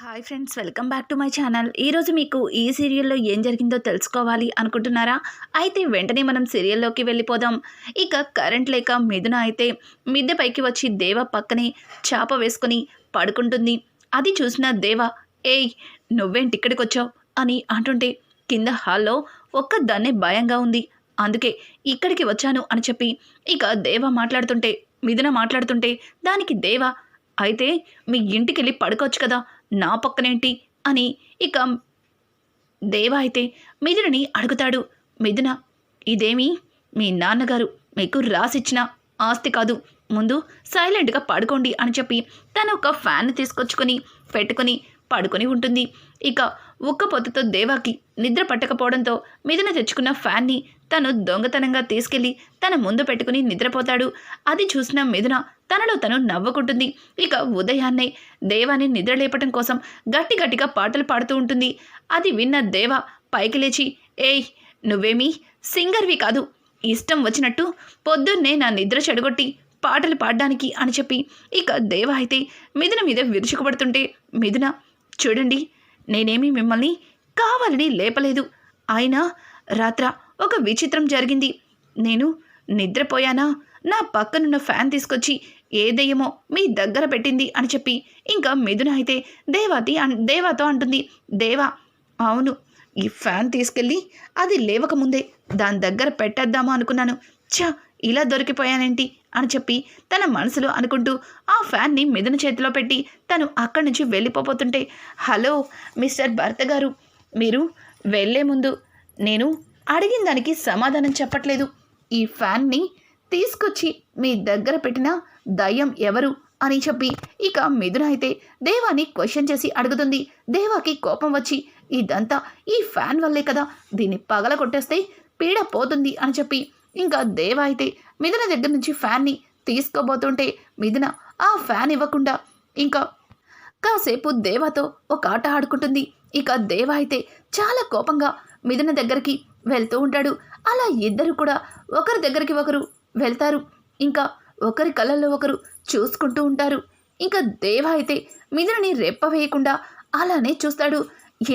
Hi friends welcome back to my channel ఈరోజు మీకు ఈ సీరియల్లో ఏం జరిగిందో తెలుసుకోవాలి అనుకుంటున్నారా? అయితే వెంటనే మనం సీరియల్లోకి వెళ్ళిపోదాం. ఇక కరెంట్ లేక మిథున అయితే మిద్దె పైకి వచ్చి దేవ పక్కనే చాప వేసుకుని పడుకుంటుంది. అది చూసిన దేవ ఏయ్ నువ్వేంటి ఇక్కడికి వచ్చావు? అని అంటుంటే కింద హాల్లో ఒక్కదాన్నే భయంగా ఉంది. అందుకే ఇక్కడికి వచ్చాను అని చెప్పి ఇక దేవ మాట్లాడుతుంటే మిథున మాట్లాడుతుంటే దానికి దేవ అయితే మీ ఇంటికి వెళ్ళి పడుకోవచ్చు కదా? నా పక్కనేంటి? అని ఇక దేవ అయితే మిథునని అడుగుతాడు. మిథున ఇదేమి? మీ నాన్నగారు మీకు రాసిచ్చిన ఆస్తి కాదు. ముందు సైలెంట్గా పడుకోండి అని చెప్పి తను ఒక ఫ్యాన్ తీసుకొచ్చుకొని పెట్టుకొని పడుకొని ఉంటుంది. ఇక ఉక్కపోతతో దేవాకి నిద్ర పట్టకపోవడంతో మిథున తెచ్చుకున్న ఫ్యాన్ని తను దొంగతనంగా తీసుకెళ్ళి తన ముందు పెట్టుకుని నిద్రపోతాడు. అది చూసిన మిథున తనలో తను నవ్వుకుంటుంది. ఇక ఉదయాన్నే దేవాని నిద్రలేపటం కోసం గట్టి గట్టిగా పాటలు పాడుతూ ఉంటుంది. అది విన్న దేవ పైకి లేచి ఏయ్ నువ్వేమీ? సింగర్వి కాదు. ఇష్టం వచ్చినట్టు పొద్దున్నే నా నిద్ర చెడగొట్టి పాటలు పాడడానికి అని చెప్పి ఇక దేవ అయితే మిథున మీద విరుచుకుపడుతుంటే మిథున చూడండి. నేనేమి మిమ్మల్ని కావాలని లేపలేదు. అయినా రాత్ర ఒక విచిత్రం జరిగింది. నేను నిద్రపోయానా? నా పక్కనున్న ఫ్యాన్ తీసుకొచ్చి ఏ మీ దగ్గర పెట్టింది అని చెప్పి ఇంకా మిథున అయితే దేవాతి దేవాతో అంటుంది. దేవా అవును ఈ ఫ్యాన్ తీసుకెళ్ళి అది లేవకముందే దాని దగ్గర పెట్టేద్దామా అనుకున్నాను. ఛ ఇలా దొరికిపోయానేంటి? అని చెప్పి తన మనసులో అనుకుంటూ ఆ ఫ్యాన్ని మిథున చేతిలో పెట్టి తను అక్కడి నుంచి వెళ్ళిపోతుంటే హలో మిస్టర్ భర్త గారు మీరు వెళ్ళే ముందు నేను అడిగిన దానికి సమాధానం చెప్పట్లేదు. ఈ ఫ్యాన్ని తీసుకొచ్చి మీ దగ్గర పెట్టిన దయ్యం ఎవరు? అని చెప్పి ఇక మిథున అయితే దేవాని క్వశ్చన్ చేసి అడుగుతుంది. దేవాకి కోపం వచ్చి ఇదంతా ఈ ఫ్యాన్ వల్లే కదా దీన్ని పగల కొట్టేస్తే పీడ పోతుంది అని చెప్పి ఇంకా దేవ అయితే మిథున దగ్గర నుంచి ఫ్యాన్ని తీసుకోబోతుంటే మిథున ఆ ఫ్యాన్ ఇవ్వకుండా ఇంకా కాసేపు దేవాతో ఒక ఆట ఆడుకుంటుంది. ఇక దేవ అయితే చాలా కోపంగా మిథున దగ్గరికి వెళ్తూ ఉంటాడు. అలా ఇద్దరు కూడా ఒకరి దగ్గరికి ఒకరు వెళ్తారు. ఇంకా ఒకరి కళ్ళల్లో ఒకరు చూసుకుంటూ ఉంటారు. ఇంకా దేవ అయితే మిథునని రెప్ప వేయకుండా అలానే చూస్తాడు.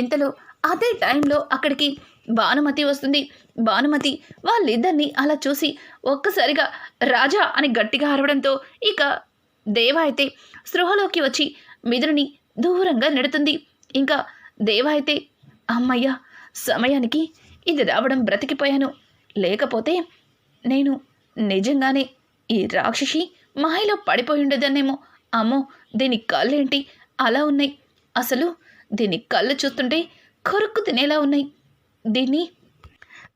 ఇంతలో అదే టైంలో అక్కడికి భానుమతి వస్తుంది. భానుమతి వాళ్ళిద్దరిని అలా చూసి ఒక్కసారిగా రాజా అని గట్టిగా అరవడంతో ఇక దేవ అయితే స్పృహలోకి వచ్చి మిదురుని దూరంగా నెడుతుంది. ఇంకా దేవ అయితే అమ్మయ్య సమయానికి ఇది రావడం బ్రతికిపోయాను. లేకపోతే నేను నిజంగానే ఈ రాక్షసి మాయలో పడిపోయి ఉండేదన్నేమో. అమ్మో దీని కళ్ళేంటి? అలా ఉన్నాయి. అసలు దీని కళ్ళు చూస్తుంటే కొరుక్కు తినేలా ఉన్నాయి. దీన్ని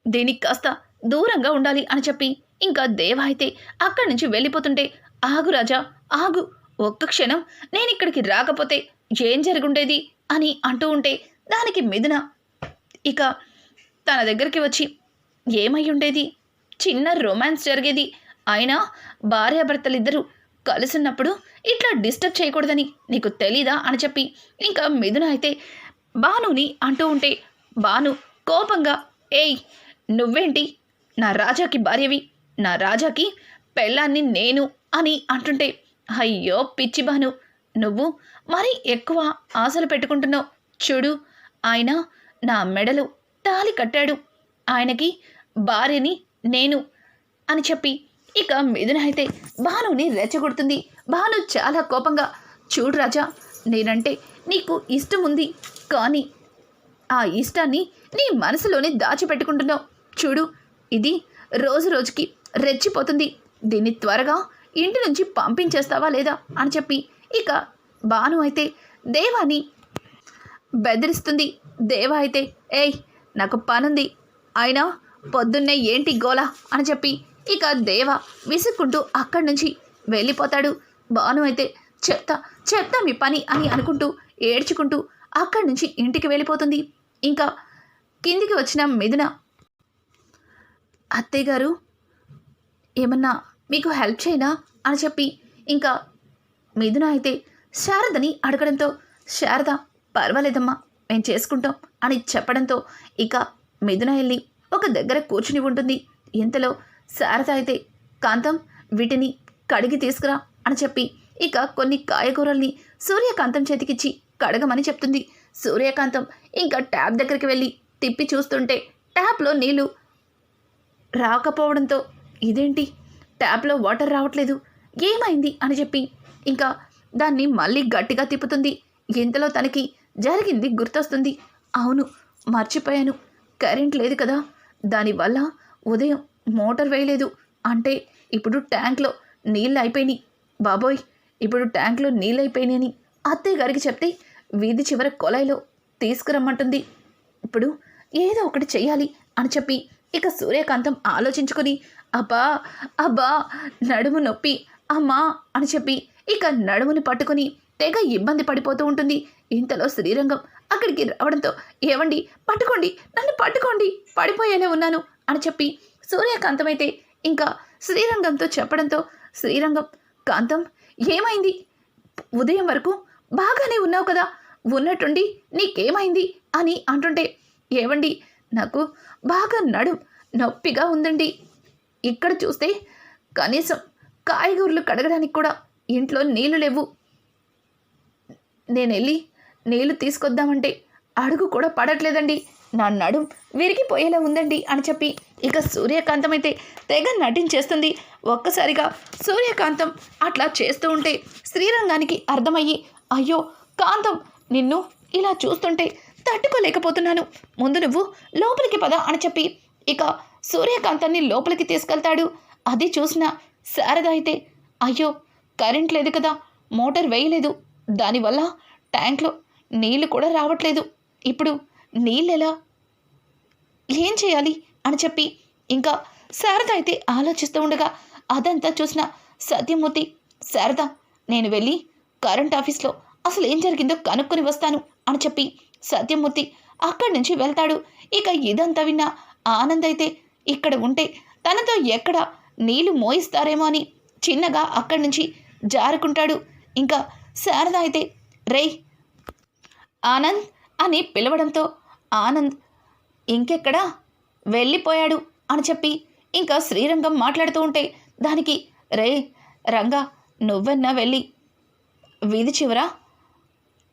దీనికి కాస్త దూరంగా ఉండాలి అని చెప్పి ఇంకా దేవ అయితే అక్కడి నుంచి వెళ్ళిపోతుంటే ఆగు రాజా ఆగు. ఒక్క క్షణం. నేను ఇక్కడికి రాకపోతే ఏం జరుగుండేది? అని అంటూ ఉంటే దానికి మిథున ఇక తన దగ్గరికి వచ్చి ఏమై ఉండేది? చిన్న రొమాన్స్ జరిగేది. అయినా భార్యాభర్తలిద్దరూ కలిసినప్పుడు ఇట్లా డిస్టర్బ్ చేయకూడదని నీకు తెలీదా? అని చెప్పి ఇంకా మిథున అయితే బానుని అంటూ ఉంటే బాను కోపంగా ఏయ్ నువ్వేంటి? నా రాజాకి భార్యవి నా రాజాకి పెళ్ళాన్ని నేను అని అంటుంటే అయ్యో పిచ్చి బాను నువ్వు మరీ ఎక్కువ ఆశలు పెట్టుకుంటున్నావు. చూడు ఆయన నా మెడలు తాలి కట్టాడు. ఆయనకి భార్యని నేను అని చెప్పి ఇక మిథున అయితే భానుని రెచ్చగొడుతుంది. భాను చాలా కోపంగా చూడు రాజా నేనంటే నీకు ఇష్టం ఉంది కానీ ఆ ఇష్టాన్ని నీ మనసులోనే దాచిపెట్టుకుంటున్నావు. చూడు ఇది రోజు రోజుకి రెచ్చిపోతుంది. దీన్ని త్వరగా ఇంటి నుంచి పంపించేస్తావా లేదా అని చెప్పి ఇక భాను అయితే దేవాని బెదిరిస్తుంది. దేవా అయితే ఏయ్ నాకు పనుంది. అయినా పొద్దున్నే ఏంటి గోల? అని చెప్పి ఇక దేవ విసుక్కుంటూ అక్కడి నుంచి వెళ్ళిపోతాడు. భాను అయితే చెప్తా చెప్తా మీ పని అని అనుకుంటూ ఏడ్చుకుంటూ అక్కడి నుంచి ఇంటికి వెళ్ళిపోతుంది. ఇంకా కిందికి వచ్చిన మిథున అత్తయ్య గారు ఏమన్నా మీకు హెల్ప్ చేయనా? అని చెప్పి ఇంకా మిథున అయితే శారదని అడగడంతో శారద పర్వాలేదమ్మా మేము చేసుకుంటాం అని చెప్పడంతో ఇక మిథున వెళ్ళి ఒక దగ్గర కూర్చుని ఉంటుంది. ఇంతలో శారద అయితే కాంతం వీటిని కడిగి తీసుకురా అని చెప్పి ఇక కొన్ని కాయగూరల్ని సూర్యకాంతం చేతికిచ్చి కడగమని చెప్తుంది. సూర్యకాంతం ఇంకా ట్యాప్ దగ్గరికి వెళ్ళి తిప్పి చూస్తుంటే ట్యాప్లో నీళ్ళు రాకపోవడంతో ఇదేంటి? ట్యాప్లో వాటర్ రావట్లేదు. ఏమైంది? అని చెప్పి ఇంకా దాన్ని మళ్ళీ గట్టిగా తిప్పుతుంది. ఇంతలో తనకి జరిగింది గుర్తొస్తుంది. అవును మర్చిపోయాను. కరెంట్ లేదు కదా. దానివల్ల ఉదయం మోటార్ వేయలేదు. అంటే ఇప్పుడు ట్యాంక్లో నీళ్ళు అయిపోయినాయి. బాబోయ్ ఇప్పుడు ట్యాంక్లో నీళ్ళు అయిపోయినాయని అత్తయ్య గారికి చెప్తే వీధి చివర కొలాయిలో తీసుకురమ్మంటుంది. ఇప్పుడు ఏదో ఒకటి చెయ్యాలి అని చెప్పి ఇక సూర్యకాంతం ఆలోచించుకొని అబ్బా అబ్బా నడుము నొప్పి అమ్మా అని చెప్పి ఇక నడుముని పట్టుకుని తెగ ఇబ్బంది పడిపోతూ ఉంటుంది. ఇంతలో శ్రీరంగం అక్కడికి రావడంతో ఏవండి పట్టుకోండి నన్ను పట్టుకోండి పడిపోయేలా ఉన్నాను అని చెప్పి సూర్యకాంతం అయితే ఇంకా శ్రీరంగంతో చెప్పడంతో శ్రీరంగం కాంతం ఏమైంది? ఉదయం వరకు బాగానే ఉన్నావు కదా. ఉన్నట్టుండి నీకేమైంది? అని అంటుంటే ఏవండి? నాకు బాగా నడుం నొప్పిగా ఉందండి. ఇక్కడ చూస్తే కనీసం కాయగూరలు కడగడానికి కూడా ఇంట్లో నీళ్ళు లేవు. నేను వెళ్ళి నీళ్ళు తీసుకొద్దామంటే అడుగు కూడా పడట్లేదండి. నా నడుం విరిగిపోయేలా ఉందండి అని చెప్పి ఇక సూర్యకాంతం అయితే తెగ నటించేస్తుంది. ఒక్కసారిగా సూర్యకాంతం అట్లా చేస్తూ ఉంటే శ్రీరంగానికి అర్థమయ్యి అయ్యో కాంతం నిన్ను ఇలా చూస్తుంటే తట్టుకోలేకపోతున్నాను. ముందు నువ్వు లోపలికి పద అని చెప్పి ఇక సూర్యకాంతాన్ని లోపలికి తీసుకెళ్తాడు. అది చూసిన శారద అయితే అయ్యో కరెంట్ లేదు కదా మోటార్ వేయలేదు. దానివల్ల ట్యాంక్లో నీళ్ళు కూడా రావట్లేదు. ఇప్పుడు నీళ్ళు ఎలా? ఏం చేయాలి అని చెప్పి ఇంకా శారద అయితే ఆలోచిస్తూ ఉండగా అదంతా చూసిన సత్యమూర్తి శారద నేను వెళ్ళి కరెంట్ ఆఫీస్లో అసలు ఏం జరిగిందో కనుక్కొని వస్తాను అని చెప్పి సత్యమూర్తి అక్కడి నుంచి వెళ్తాడు. ఇక ఇదంతా విన్న ఆనంద్ అయితే ఇక్కడ ఉంటే తనతో ఎక్కడ నీళ్ళు మోయిస్తారేమో అని చిన్నగా అక్కడి నుంచి జారుకుంటాడు. ఇంకా శారద అయితే రేయ్ ఆనంద్ అని పిలవడంతో ఆనంద్ ఇంకెక్కడా వెళ్ళిపోయాడు అని చెప్పి ఇంకా శ్రీరంగం మాట్లాడుతూ ఉంటే దానికి రే రంగా నువ్వన్నా వెళ్ళి వీధి చివర?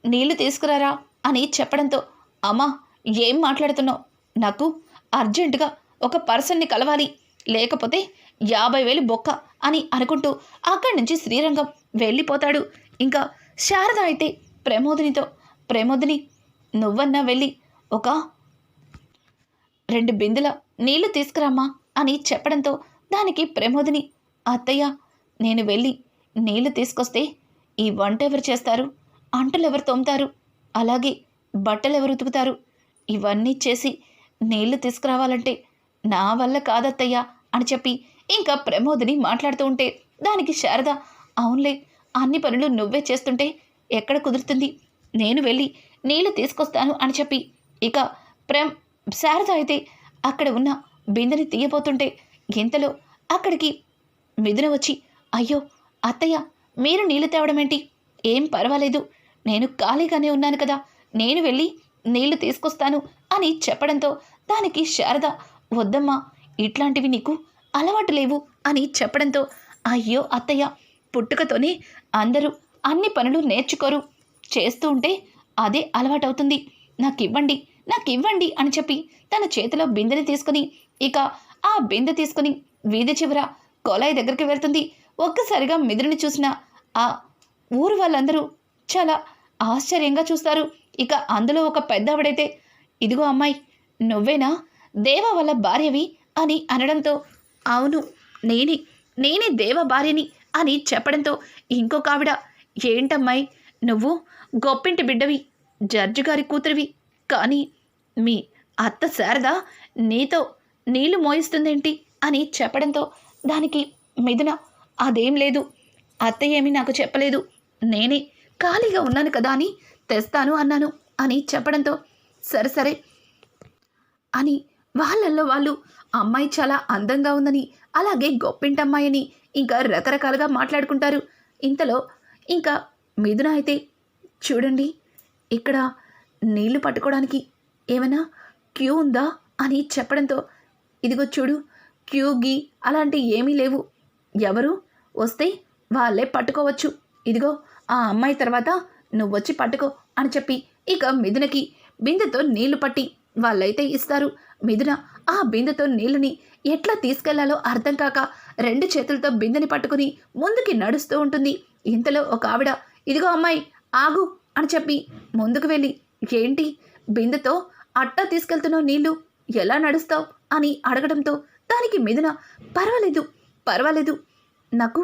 నీళ్ళు తీసుకురారా? అని చెప్పడంతో అమ్మా ఏం మాట్లాడుతున్నావు? నాకు అర్జెంటుగా ఒక పర్సన్ని కలవాలి లేకపోతే యాభై వేలు బొక్క అని అనుకుంటూ అక్కడి నుంచి శ్రీరంగం వెళ్ళిపోతాడు. ఇంకా శారద అయితే ప్రమోదినితో ప్రమోదిని నువ్వన్నా వెళ్ళి ఒక రెండు బిందెల నీళ్ళు తీసుకురామ్మా అని చెప్పడంతో దానికి ప్రమోదిని అత్తయ్య నేను వెళ్ళి నీళ్ళు తీసుకొస్తే ఈ వంట ఎవరు చేస్తారు? అంటలు ఎవరు తోముతారు? అలాగే బట్టలు ఎవరు ఉతుకుతారు? ఇవన్నీ చేసి నీళ్ళు తీసుకురావాలంటే నా వల్ల కాదత్తయ్య అని చెప్పి ఇంకా ప్రమోదిని మాట్లాడుతూ ఉంటే దానికి శారద అవునులే అన్ని పనులు నువ్వే చేస్తుంటే ఎక్కడ కుదురుతుంది? నేను వెళ్ళి నీళ్ళు తీసుకొస్తాను అని చెప్పి ఇక ప్రేమ్ శారద అయితే అక్కడ ఉన్న బిందెని తీయబోతుంటే ఇంతలో అక్కడికి మిథున వచ్చి అయ్యో అత్తయ్య మీరు నీళ్ళు తేవడం ఏంటి? ఏం పర్వాలేదు. నేను ఖాళీగానే ఉన్నాను కదా. నేను వెళ్ళి నీళ్ళు తీసుకొస్తాను అని చెప్పడంతో దానికి శారద వద్దమ్మా ఇట్లాంటివి నీకు అలవాటు లేవు అని చెప్పడంతో అయ్యో అత్తయ్య పుట్టుకతోనే అందరూ అన్ని పనులు నేర్చుకోరు. చేస్తూ ఉంటే అదే అలవాటవుతుంది. నాకు ఇవ్వండి నాకు ఇవ్వండి అని చెప్పి తన చేతిలో బిందెని తీసుకుని ఇక ఆ బిందె తీసుకుని వీధి చివర కొలాయి దగ్గరికి వెళ్తుంది. ఒక్కసారిగా మిదురుని చూసిన ఆ ఊరు వాళ్ళందరూ చాలా ఆశ్చర్యంగా చూస్తారు. ఇక అందులో ఒక పెద్దవిడైతే ఇదిగో అమ్మాయి నువ్వేనా? దేవ వాళ్ళ భార్యవి? అని అనడంతో అవును నేనే నేనే దేవ భార్యని అని చెప్పడంతో ఇంకొక ఆవిడ ఏంటమ్మాయి నువ్వు గొప్పింటి బిడ్డవి జడ్జి గారి కూతురివి కానీ మీ అత్త శారద నీతో నీళ్ళు మోయిస్తుందేంటి? అని చెప్పడంతో దానికి మిథున అదేం లేదు అత్త ఏమీ నాకు చెప్పలేదు. నేనే ఖాళీగా ఉన్నాను కదా అని తెస్తాను అన్నాను అని చెప్పడంతో సరే సరే అని వాళ్ళల్లో వాళ్ళు అమ్మాయి చాలా అందంగా ఉందని అలాగే గొప్పింటమ్మాయి అని ఇంకా రకరకాలుగా మాట్లాడుకుంటారు. ఇంతలో ఇంకా మిథున అయితే చూడండి ఇక్కడ నీళ్ళు పట్టుకోవడానికి ఏమైనా క్యూ ఉందా అని చెప్పడంతో ఇదిగో చూడు క్యూ గీ అలాంటి ఏమీ లేవు. ఎవరు? వస్తే వాళ్ళే పట్టుకోవచ్చు. ఇదిగో ఆ అమ్మాయి తర్వాత నువ్వు వచ్చి పట్టుకో అని చెప్పి ఇక మిథునకి బిందెతో నీళ్ళు పట్టి వాళ్ళైతే ఇస్తారు. మిథున ఆ బిందెతో నీళ్ళని ఎట్లా తీసుకెళ్ళాలో అర్థం కాక రెండు చేతులతో బిందెని పట్టుకుని ముందుకి నడుస్తూ ఉంటుంది. ఇంతలో ఒక ఆవిడ ఇదిగో అమ్మాయి ఆగు అని చెప్పి ముందుకు వెళ్ళి ఏంటి బిందెతో అట్టా తీసుకెళ్తున్నావు నీళ్ళు? ఎలా నడుస్తావు? అని అడగడంతో దానికి మిథున పర్వాలేదు పర్వాలేదు నాకు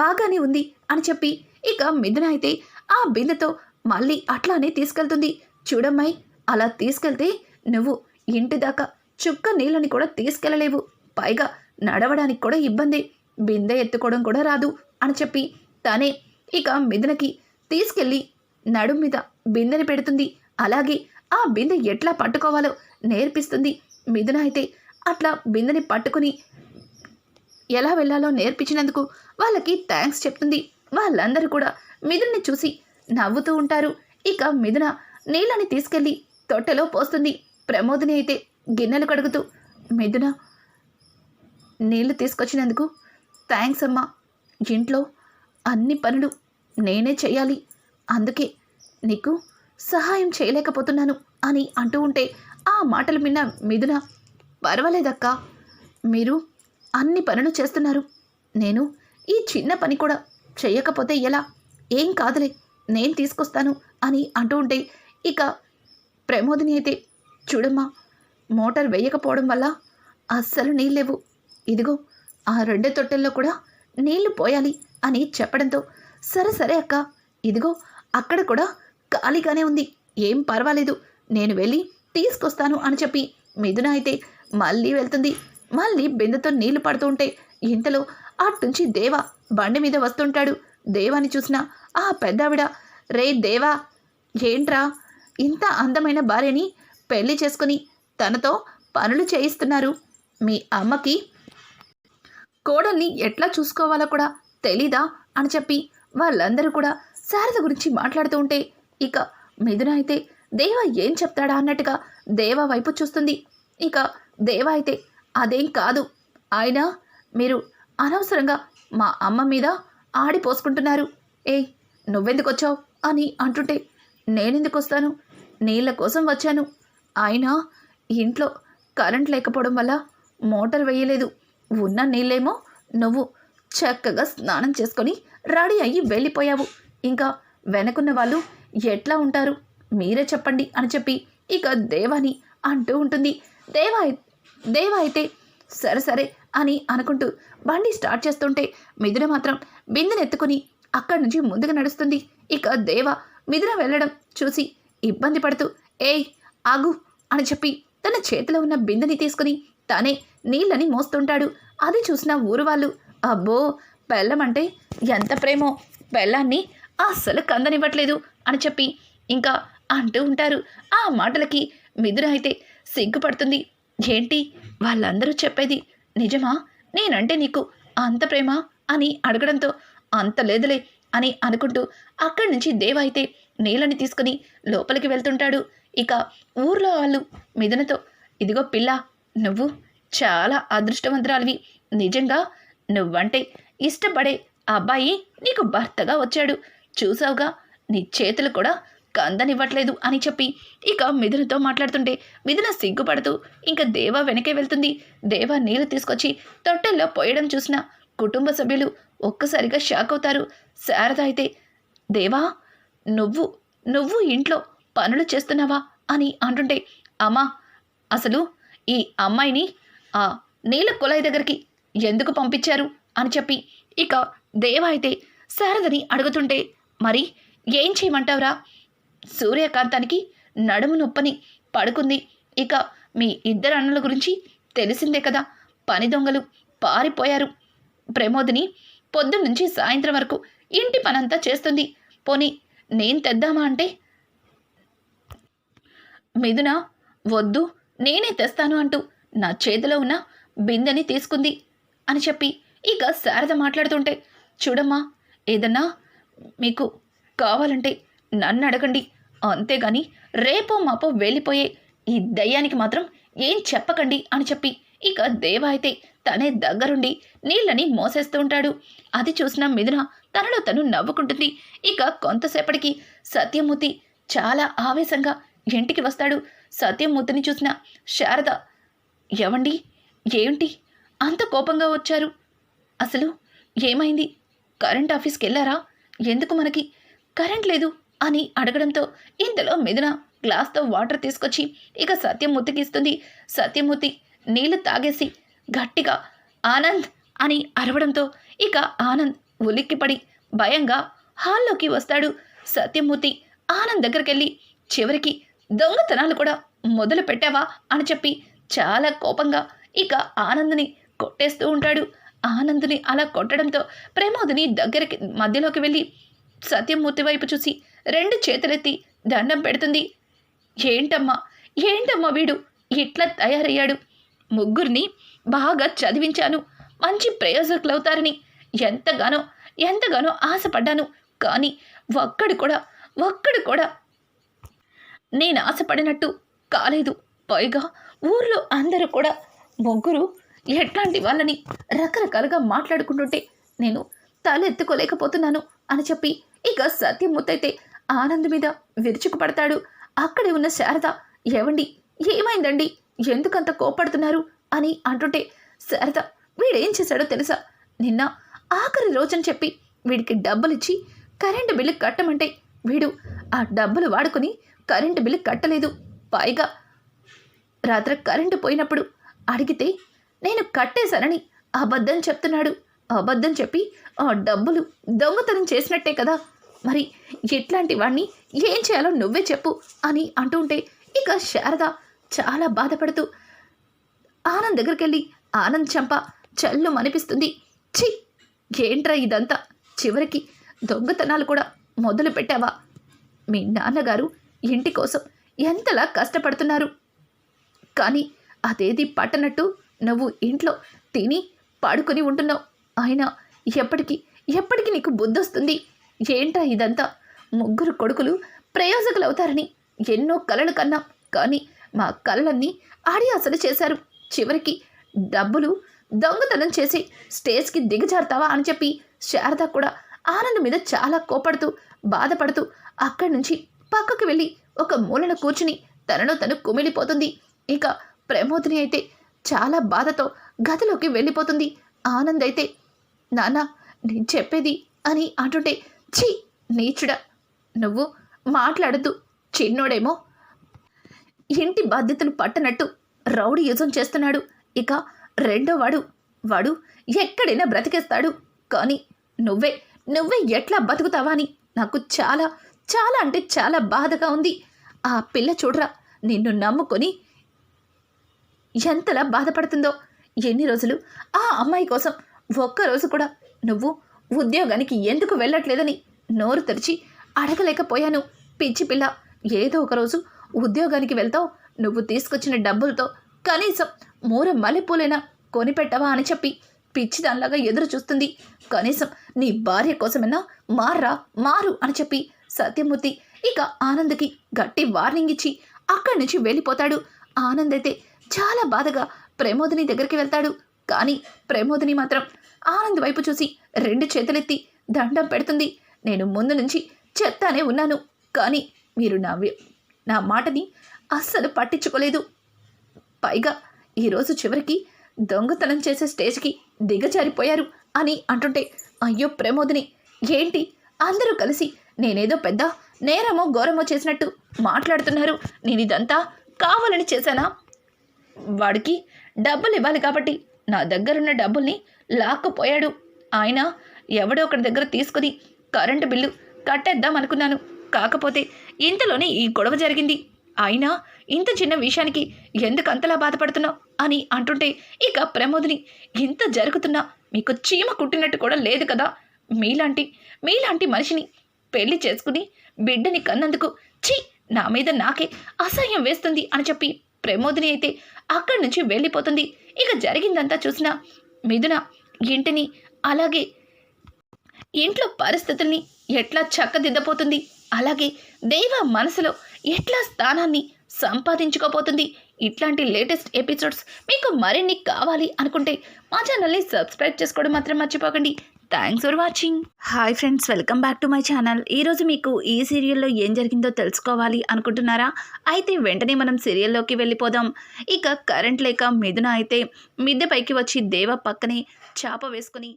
బాగానే ఉంది అని చెప్పి ఇక మిథున అయితే ఆ బిందెతో మళ్ళీ అట్లానే తీసుకెళ్తుంది. చూడమ్మాయి అలా తీసుకెళ్తే నువ్వు ఇంటి దాకా చుక్క నీళ్ళని కూడా తీసుకెళ్ళలేవు పైగా నడవడానికి కూడా ఇబ్బంది. బిందె ఎత్తుకోవడం కూడా రాదు అని చెప్పి తనే ఇక మిథునకి తీసుకెళ్ళి నడుం మీద బిందెని పెడుతుంది. అలాగే ఆ బిందె ఎట్లా పట్టుకోవాలో నేర్పిస్తుంది. మిథున అయితే అట్లా బిందెని పట్టుకుని ఎలా వెళ్ళాలో నేర్పించినందుకు వాళ్ళకి థ్యాంక్స్ చెప్తుంది. వాళ్ళందరూ కూడా మిథున్ని చూసి నవ్వుతూ ఉంటారు. ఇక మిథున నీళ్ళని తీసుకెళ్ళి తొట్టెలో పోస్తుంది. ప్రమోదిని అయితే గిన్నెలు కడుగుతూ మిథున నీళ్ళు తీసుకొచ్చినందుకు థ్యాంక్స్ అమ్మా. ఇంట్లో అన్ని పనులు నేనే చేయాలి. అందుకే నీకు సహాయం చేయలేకపోతున్నాను అని అంటూ ఉంటే ఆ మాటలు విన్న మిథున పర్వాలేదక్కా. మీరు అన్ని పనులు చేస్తున్నారు. నేను ఈ చిన్న పని కూడా చెయ్యకపోతే ఎలా? ఏం కాదులే నేను తీసుకొస్తాను అని అంటూ ఉంటే ఇక ప్రమోదిని అయితే చూడమ్మా మోటార్ వేయకపోవడం వల్ల అస్సలు నీళ్ళేవు ఇదిగో ఆ రెండు తొట్టెల్లో కూడా నీళ్ళు పోయాలి అని చెప్పడంతో సరే సరే అక్క ఇదిగో అక్కడ కూడా ఖాళీగానే ఉంది ఏం పర్వాలేదు నేను వెళ్ళి తీసుకొస్తాను అని చెప్పి మిథున అయితే మళ్ళీ వెళ్తుంది. మళ్ళీ బిందెతో నీళ్ళు పడుతుంటే ఇంతలో అట్నుంచి దేవ బండి మీద వస్తుంటాడు. దేవాని చూసిన ఆ పెద్దావిడ రే దేవా ఏంట్రా? ఇంత అందమైన భార్యని పెళ్ళి చేసుకుని తనతో పనులు చేయిస్తున్నారు. మీ అమ్మకి కోడల్ని ఎట్లా చూసుకోవాలో కూడా తెలీదా? అని చెప్పి వాళ్ళందరూ కూడా శారద గురించి మాట్లాడుతూ ఉంటే ఇక మిథున అయితే దేవ ఏం చెప్తాడా? అన్నట్టుగా దేవ వైపు చూస్తుంది. ఇక దేవ అయితే అదేం కాదు. ఆయన మీరు అనవసరంగా మా అమ్మ మీద ఆడిపోసుకుంటున్నారు ఏ నువ్వెందుకు వచ్చావు అని అంటుంటే నేనెందుకు వస్తాను నీళ్ళ కోసం వచ్చాను. ఆయన ఇంట్లో కరెంట్ లేకపోవడం వల్ల మోటార్ వేయలేదు. ఉన్న నీళ్ళేమో నువ్వు చక్కగా స్నానం చేసుకొని రెడీ అయ్యి వెళ్ళిపోయావు. ఇంకా వెనకున్న వాళ్ళు ఎట్లా ఉంటారు? మీరే చెప్పండి అని చెప్పి ఇక దేవాని అంటూ ఉంటుంది. దేవా దేవా అయితే సరే సరే అని అనుకుంటూ బండి స్టార్ట్ చేస్తుంటే మిథున మాత్రం బిందెను ఎత్తుకుని అక్కడి నుంచి ముందుకు నడుస్తుంది. ఇక దేవ మిథున వెళ్ళడం చూసి ఇబ్బంది పడుతూ ఏయ్ ఆగు అని చెప్పి తన చేతిలో ఉన్న బిందెని తీసుకుని తానే నీళ్ళని మోస్తుంటాడు. అది చూసిన ఊరు వాళ్ళు అబ్బో బెల్లం అంటే ఎంత ప్రేమో బెల్లాన్ని అస్సలు కందనివ్వట్లేదు అని చెప్పి ఇంకా అంటూ ఉంటారు. ఆ మాటలకి మిథున అయితే సిగ్గుపడుతుంది. ఏంటి వాళ్ళందరూ చెప్పేది నిజమా? నేనంటే నీకు అంత ప్రేమ? అని అడగడంతో అంత లేదులే అని అనుకుంటూ అక్కడి నుంచి దేవ అయితే నీళ్ళని తీసుకుని లోపలికి వెళ్తుంటాడు. ఇక ఊర్లో వాళ్ళు మిథునతో ఇదిగో పిల్ల నువ్వు చాలా అదృష్టవంతురాలివి. నిజంగా నువ్వంటే ఇష్టపడే అబ్బాయి నీకు భర్తగా వచ్చాడు. చూసావుగా నీ చేతులు కూడా కందనివ్వట్లేదు అని చెప్పి ఇక మిథునతో మాట్లాడుతుంటే మిథున సిగ్గుపడుతూ ఇంకా దేవ వెనకే వెళ్తుంది. దేవ నీళ్ళు తీసుకొచ్చి తొట్టెల్లో పోయడం చూసిన కుటుంబ సభ్యులు ఒక్కసారిగా షాక్ అవుతారు. శారద అయితే దేవా నువ్వు నువ్వు ఇంట్లో పనులు చేస్తున్నావా అని అంటుంటే అమ్మా అసలు ఈ అమ్మాయిని ఆ నీళ్ళ కుళాయి దగ్గరికి ఎందుకు పంపించారు అని చెప్పి ఇక దేవ అయితే శారదని అడుగుతుంటే మరి ఏం చేయమంటావురా? సూర్యకాంతానికి నడుము నొప్పని పడుకుంది. ఇక మీ ఇద్దరు అన్నల గురించి తెలిసిందే కదా. పని దొంగలు పారిపోయారు. ప్రమోదిని పొద్దున్నుంచి సాయంత్రం వరకు ఇంటి పనంతా చేస్తుంది. పోనీ నేను తెద్దామా అంటే? మిథున వద్దు నేనే తెస్తాను అంటూ నా చేతిలో ఉన్న బిందెని తీసుకుంది అని చెప్పి ఇక శారద మాట్లాడుతుంటే చూడమ్మా ఏదన్నా మీకు కావాలంటే నన్ను అడగండి. అంతేగాని రేపో మాపో వెళ్ళిపోయే ఈ దయ్యానికి మాత్రం ఏం చెప్పకండి అని చెప్పి ఇక దేవ అయితే తనే దగ్గరుండి నీళ్ళని మోసేస్తూ ఉంటాడు. అది చూసిన మిథున తనలో తను నవ్వుకుంటుంది. ఇక కొంతసేపటికి సత్యమూర్తి చాలా ఆవేశంగా ఇంటికి వస్తాడు. సత్యమూర్తిని చూసిన శారద ఎవండి ఏంటి? అంత కోపంగా వచ్చారు. అసలు ఏమైంది? కరెంట్ ఆఫీస్కి వెళ్ళారా? ఎందుకు మనకి కరెంట్ లేదు? అని అడగడంతో ఇంతలో మిథున గ్లాస్తో వాటర్ తీసుకొచ్చి ఇక సత్యమూర్తికి ఇస్తుంది. సత్యమూర్తి నీళ్ళు తాగేసి గట్టిగా ఆనంద్ అని అరవడంతో ఇక ఆనంద్ ఉలిక్కిపడి భయంగా హాల్లోకి వస్తాడు. సత్యమూర్తి ఆనంద్ దగ్గరికెళ్ళి చివరికి దొంగతనాలు కూడా మొదలు పెట్టావా? అని చెప్పి చాలా కోపంగా ఇక ఆనంద్ని కొట్టేస్తూ ఉంటాడు. ఆనంద్ని అలా కొట్టడంతో ప్రమోదిని దగ్గరికి మధ్యలోకి వెళ్ళి సత్యమూర్తి వైపు చూసి రెండు చేతులెత్తి దండం పెడుతుంది. ఏంటమ్మా? ఏంటమ్మా వీడు? ఇట్లా తయారయ్యాడు? ముగ్గురిని బాగా చదివించాను. మంచి ప్రయోజకులు అవుతారని ఎంతగానో ఎంతగానో ఆశపడ్డాను. కానీ ఒక్కడు కూడా ఒక్కడు కూడా నేను ఆశపడినట్టు కాలేదు. పైగా ఊర్లో అందరూ కూడా ముగ్గురు ఎట్లాంటి వాళ్ళని రకరకాలుగా మాట్లాడుకుంటుంటే నేను తలెత్తుకోలేకపోతున్నాను అని చెప్పి ఇక సత్యమూర్తయితే ఆనంద్ మీద విరుచుకు పడతాడు అక్కడే ఉన్న శారద ఏవండి? ఏమైందండి? ఎందుకంత కోపడుతున్నారు అని అంటుంటే శారద వీడేం చేశాడో తెలుసా? నిన్న ఆఖరి రోజని చెప్పి వీడికి డబ్బులిచ్చి కరెంటు బిల్లు కట్టమంటే వీడు ఆ డబ్బులు వాడుకొని కరెంటు బిల్లు కట్టలేదు. పైగా రాత్రి కరెంటు పోయినప్పుడు అడిగితే నేను కట్టేశానని అబద్ధం చెప్తున్నాడు. అబద్ధం చెప్పి ఆ డబ్బులు దొంగతనం చేసినట్టే కదా మరి ఇట్లాంటి వాణ్ణి ఏం చేయాలో నువ్వే చెప్పు అని అంటుంటే ఇక శారద చాలా బాధపడుతూ ఆనంద్ దగ్గరికి వెళ్ళి ఆనంద్ చంప చల్లు అనిపిస్తుంది ఛీ! ఏంట్రా ఇదంతా? చివరికి దొంగతనాలు కూడా మొదలు పెట్టావా? మీ నాన్నగారు ఇంటి కోసం ఎంతలా కష్టపడుతున్నారు. కానీ అదేది పట్టనట్టు నువ్వు ఇంట్లో తిని పడుకొని ఉంటున్నావు. అయినా ఎప్పటికీ ఎప్పటికీ నీకు బుద్ధొస్తుంది? ఏంట్రా ఇదంతా? ముగ్గురు కొడుకులు ప్రయోజకులు అవుతారని ఎన్నో కలలు కన్నా. కానీ మా కలలన్నీ ఆడి అసలు చేశారు. చివరికి డబ్బులు దొంగతనం చేసి స్టేజ్కి దిగజారుతావా అని చెప్పి శారద కూడా ఆనంద్ మీద చాలా కోపడుతూ బాధపడుతూ అక్కడి నుంచి పక్కకు వెళ్ళి ఒక మూలన కూర్చుని తనలో తను కుమిలిపోతుంది. ఇక ప్రమోదిని అయితే చాలా బాధతో గదిలోకి వెళ్ళిపోతుంది. ఆనంద్ అయితే నాన్న నేను చెప్పేది అని అంటుంటే ఛీ నీచుడా నువ్వు మాట్లాడద్దు చిన్నోడేమో. ఇంటి బాధ్యతలు పట్టనట్టు రౌడీ యుజం చేస్తున్నాడు. ఇక రెండో వాడు వాడు ఎక్కడైనా బ్రతికేస్తాడు. కానీ నువ్వే నువ్వే ఎట్లా బతుకుతావా అని నాకు చాలా చాలా అంటే చాలా బాధగా ఉంది. ఆ పిల్ల చూడరా నిన్ను నమ్ముకొని ఎంతలా బాధపడుతుందో. ఎన్ని రోజులు ఆ అమ్మాయి కోసం ఒక్కరోజు కూడా నువ్వు ఉద్యోగానికి ఎందుకు వెళ్ళట్లేదని నోరు తెరిచి అడగలేకపోయాను. పిచ్చి పిల్ల ఏదో ఒకరోజు ఉద్యోగానికి వెళ్తావు. నువ్వు తీసుకొచ్చిన డబ్బులతో కనీసం మూర మల్లెపూలైనా కొనిపెట్టవా అని చెప్పి పిచ్చి దానిలాగా ఎదురు చూస్తుంది. కనీసం నీ భార్య కోసమైనా మార్రా మారు అని చెప్పి సత్యమూర్తి ఇక ఆనంద్కి గట్టి వార్నింగ్ ఇచ్చి అక్కడి నుంచి వెళ్ళిపోతాడు. ఆనంద్ అయితే చాలా బాధగా ప్రమోదిని దగ్గరికి వెళ్తాడు. కానీ ప్రమోదిని మాత్రం ఆనంద్ వైపు చూసి రెండు చేతులెత్తి దండం పెడుతుంది. నేను ముందు నుంచి చెప్తానే ఉన్నాను కానీ మీరు నా నా మాటని అస్సలు పట్టించుకోలేదు. పైగా ఈరోజు చివరికి దొంగతనం చేసే స్టేజ్కి దిగజారిపోయారు అని అంటుంటే అయ్యో ప్రమోదిని ఏంటి? అందరూ కలిసి నేనేదో పెద్ద నేరమో ఘోరమో చేసినట్టు మాట్లాడుతున్నారు. నేను ఇదంతా కావాలని చేశానా? వాడికి డబ్బులు ఇవ్వాలి కాబట్టి నా దగ్గరున్న డబ్బుల్ని లాక్కుపోయాడు. ఆయన ఎవడో ఒకటి దగ్గర తీసుకుని కరెంటు బిల్లు కట్టేద్దాం అనుకున్నాను. కాకపోతే ఇంతలోనే ఈ గొడవ జరిగింది. అయినా ఇంత చిన్న విషయానికి ఎందుకు అంతలా బాధపడుతున్నావు? అని అంటుంటే ఇక ప్రమోదిని ఇంత జరుగుతున్నా మీకు చీమ కుట్టినట్టు కూడా లేదు కదా? మీలాంటి మీలాంటి మనిషిని పెళ్ళి చేసుకుని బిడ్డని కన్నందుకు ఛీ నా మీద నాకే అసహ్యం వేస్తుంది అని చెప్పి ప్రమోదిని అయితే అక్కడి నుంచి వెళ్ళిపోతుంది. ఇక జరిగిందంతా చూసిన మిథున ఇంటిని అలాగే ఇంట్లో పరిస్థితుల్ని ఎట్లా చక్కదిద్దపోతుంది అలాగే దైవ మనసులో ఎట్లా స్థానాన్ని సంపాదించుకోపోతుంది ఇట్లాంటి లేటెస్ట్ ఎపిసోడ్స్ మీకు మరిన్ని కావాలి అనుకుంటే మా ఛానల్ని సబ్స్క్రైబ్ చేసుకోవడం మాత్రం మర్చిపోకండి. Thanks for watching hi friends welcome back to my channel ఈరోజు మీకు ఈ సీరియల్లో ఏం జరిగిందో తెలుసుకోవాలి అనుకుంటున్నారా? అయితే వెంటనే మనం సీరియల్లోకి వెళ్ళిపోదాం. ఇక కరెంట్ లేక మిథున అయితే మిద్దె పైకి వచ్చి దేవ పక్కనే చేప వేసుకుని